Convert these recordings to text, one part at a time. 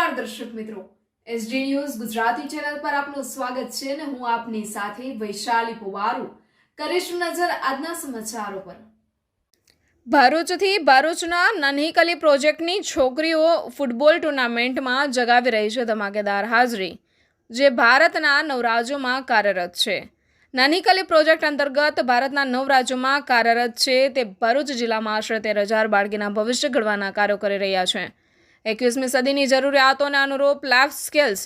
નમસ્કાર દર્શક મિત્રો. એસડી ન્યૂઝ ગુજરાતી ચેનલ પર આપનું સ્વાગત છે અને હું આપની સાથે વૈશાલી પુવારુ. કરીશું નજર આજના સમાચારો પર. ભરૂચથી ભરૂચના નન્હીકલી પ્રોજેક્ટની છોકરીઓ ફૂટબોલ ટુર્નામેન્ટમાં જગાવી રહી છે ધમાકેદાર હાજરી, જે ભારતના નવ રાજ્યોમાં કાર્યરત છે. નાનીકલી પ્રોજેક્ટ અંતર્ગત ભારતના નવ રાજ્યોમાં કાર્યરત છે તે ભરૂચ જિલ્લામાં આશરે તેર હજાર બાળકીના ભવિષ્ય ઘડવાના કાર્યો કરી રહ્યા છે. એકવીસમી સદીની જરૂરિયાતોને અનુરૂપ લાઈફ સ્કિલ્સ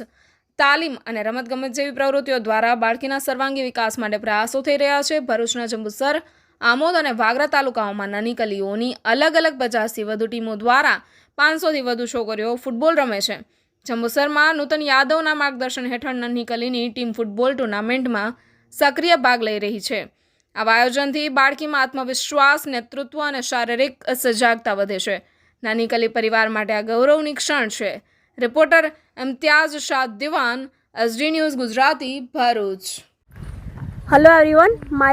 તાલીમ અને રમતગમત જેવી પ્રવૃત્તિઓ દ્વારા બાળકીના સર્વાંગી વિકાસ માટે પ્રયાસો થઈ રહ્યા છે. ભરૂચના જંબુસર, આમોદ અને વાગરા તાલુકાઓમાં નાની કલીઓની અલગ અલગ પચાસથી વધુ ટીમો દ્વારા પાંચસોથી વધુ છોકરીઓ ફૂટબોલ રમે છે. જંબુસરમાં નૂતન યાદવના માર્ગદર્શન હેઠળ નાની કલીની ટીમ ફૂટબોલ ટુર્નામેન્ટમાં સક્રિય ભાગ લઈ રહી છે. આવા આયોજનથી બાળકીમાં આત્મવિશ્વાસ, નેતૃત્વ અને શારીરિક સજાગતા વધે છે. નાની કલી પરિવાર માટે આ ગૌરવની ક્ષણ છે reporter Imtiaz Shah Diwan SD news Gujarati Bharuch hello everyone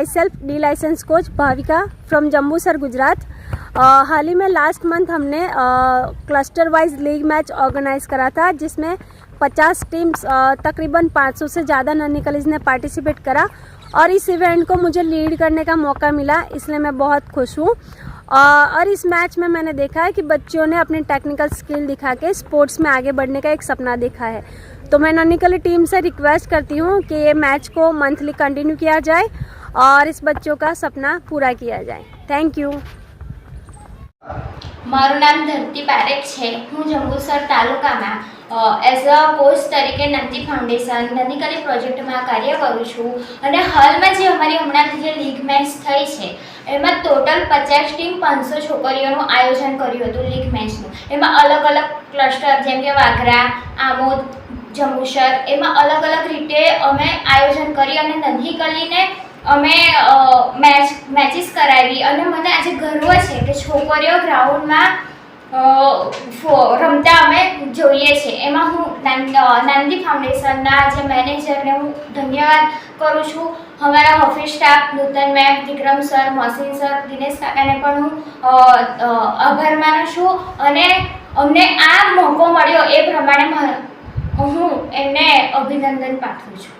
myself D licence coach Bhavika from Jambusar Gujarat uh, हाल ही में लास्ट मंथ हमने cluster wise league match organise करा था जिसमें 50 टीम्स अ, तकरीबन 500 से ज़्यादा नन्ही कलीज ने पार्टिसिपेट करा और इस इवेंट को मुझे लीड करने का मौका मिला इसलिए मैं बहुत खुश हूँ अ, और इस मैच में मैंने देखा है कि बच्चों ने अपनी टेक्निकल स्किल दिखा के स्पोर्ट्स में आगे बढ़ने का एक सपना देखा है तो मैं ननिकली टीम से रिक्वेस्ट करती हूँ कि ये मैच को मंथली कंटिन्यू किया जाए और इस बच्चों का सपना पूरा किया जाए थैंक यू મારું નામ ધરતી પારેખ છે હું જંબુસર તાલુકામાં એઝ અ કોચ તરીકે નંદી ફાઉન્ડેશન નંદીકલી પ્રોજેક્ટમાં કાર્ય કરું છું. અને હાલમાં જે અમારી હમણાં જે લીગ મેચ થઈ છે, એમાં ટોટલ પચાસ ટીમ પાંચસો છોકરીઓનું આયોજન કર્યું હતું લીગ મેચનું. એમાં અલગ અલગ ક્લસ્ટર જેમ કે વાઘરા, આમોદ, જંબુસર, એમાં અલગ અલગ રીતે અમે આયોજન કરી અને નંદી કલીને અમે મેચ મેચિસ કરાવી. અને મને આજે ગર્વ છે કે છોકરીઓ ગ્રાઉન્ડમાં રમતા અમે જોઈએ છે. એમાં હું નાંદી ફાઉન્ડેશનના જે મેનેજરને હું ધન્યવાદ કરું છું. અમારા office staff Nutan ma'am, Vikram sir Mosin sir, Dinesh કાકાને પણ હું આભાર માનું છું. અને અમને આ મોકો મળ્યો એ પ્રમાણે હું એમને અભિનંદન પાઠવું છું.